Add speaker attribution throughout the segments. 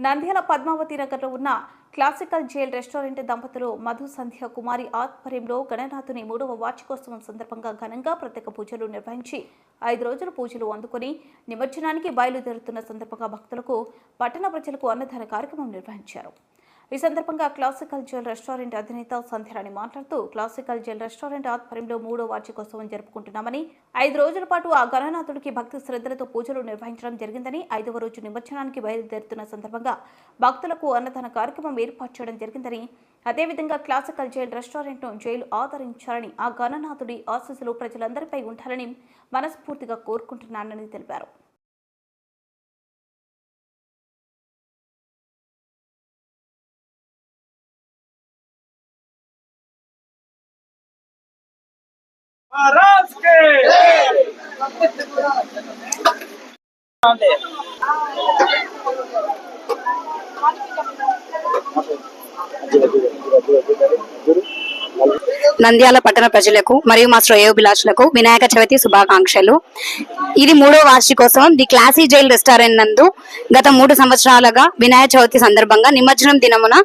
Speaker 1: నంద్యాల పద్మావతి నగర్లో ఉన్న classical jail restaurant దంపతులు మధు సంధ్య కుమారి ఆధ్వర్యంలో గణనాథుని మూడవ వార్షికోత్సవం సందర్భంగా ఘనంగా ప్రత్యేక పూజలు నిర్వహించి ఐదు రోజుల పూజలు అందుకుని నిమజ్జనానికి బయలుదేరుతున్న సందర్భంగా భక్తులకు పట్టణ ప్రజలకు అన్నదాన కార్యక్రమం నిర్వహించారు. ఈ సందర్భంగా క్లాసికల్ జెల్ రెస్టారెంట్ అధినేత సంధ్యరాణి మాట్లాడుతూ క్లాసికల్ జెల్ రెస్టారెంట్ ఆధ్వర్యంలో మూడో వార్షికోత్సవం జరుపుకుంటున్నామని ఐదు రోజుల పాటు ఆ గణనాథుడికి భక్తి శ్రద్ధలతో పూజలు నిర్వహించడం జరిగిందని ఐదవ రోజు నిమజ్జనానికి బయలుదేరుతున్న సందర్భంగా భక్తులకు అన్నదాన కార్యక్రమం ఏర్పాటు చేయడం జరిగిందని అదేవిధంగా క్లాసికల్ జైల్ రెస్టారెంట్ను జైలు ఆదరించాలని ఆ గణనాథుడి ఆశీస్సులు ప్రజలందరిపై ఉండాలని మనస్ఫూర్తిగా కోరుకుంటున్నానని తెలిపారు.
Speaker 2: महाराज के
Speaker 3: నంద్యాల పట్టణ ప్రజలకు మరియు మా శ్రేయోభిలాషులకు వినాయక చవితి శుభాకాంక్షలు ఇది మూడో వార్షికోత్సవం ది క్లాసీ జైల్ రెస్టారెంట్ నందు గత మూడు సంవత్సరాలుగా వినాయక చవితి సందర్భంగా నిమజ్జనం దినమున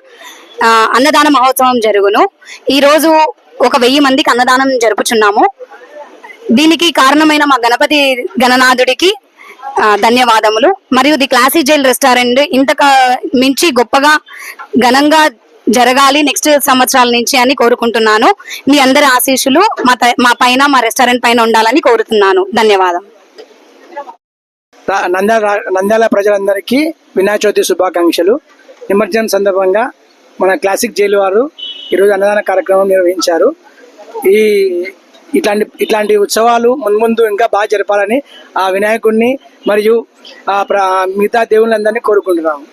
Speaker 3: ఆ, అన్నదాన మహోత్సవం జరుగును ఈ రోజు ఒక వెయ్యి మందికి అన్నదానం జరుపుచున్నాము. దీనికి కారణమైన మా గణపతి గణనాథుడికి ధన్యవాదములు. మరియు ది క్లాసీ జైల్ రెస్టారెంట్ ఇంతక మించి గొప్పగా ఘనంగా జరగాలి నెక్స్ట్ సంవత్సరాల నుంచి అని కోరుకుంటున్నాను. మీ అందరి ఆశీస్సులు మా మా పైన మా రెస్టారెంట్ పైన ఉండాలని కోరుతున్నాను. ధన్యవాదం.
Speaker 2: నంద్యాల నంద్యాల ప్రజలందరికీ వినాయక చవితి శుభాకాంక్షలు. నిమజ్జనం సందర్భంగా మన క్లాసిక్ జైలు వారు ఈరోజు అన్నదాన కార్యక్రమం నిర్వహించారు. ఈ ఇట్లాంటి ఇట్లాంటి ఉత్సవాలు మున్ముందు ఇంకా బాగా జరపాలని ఆ వినాయకుడిని మరియు ఆ మిగతా దేవుళ్ళందరినీ కోరుకుంటున్నాము.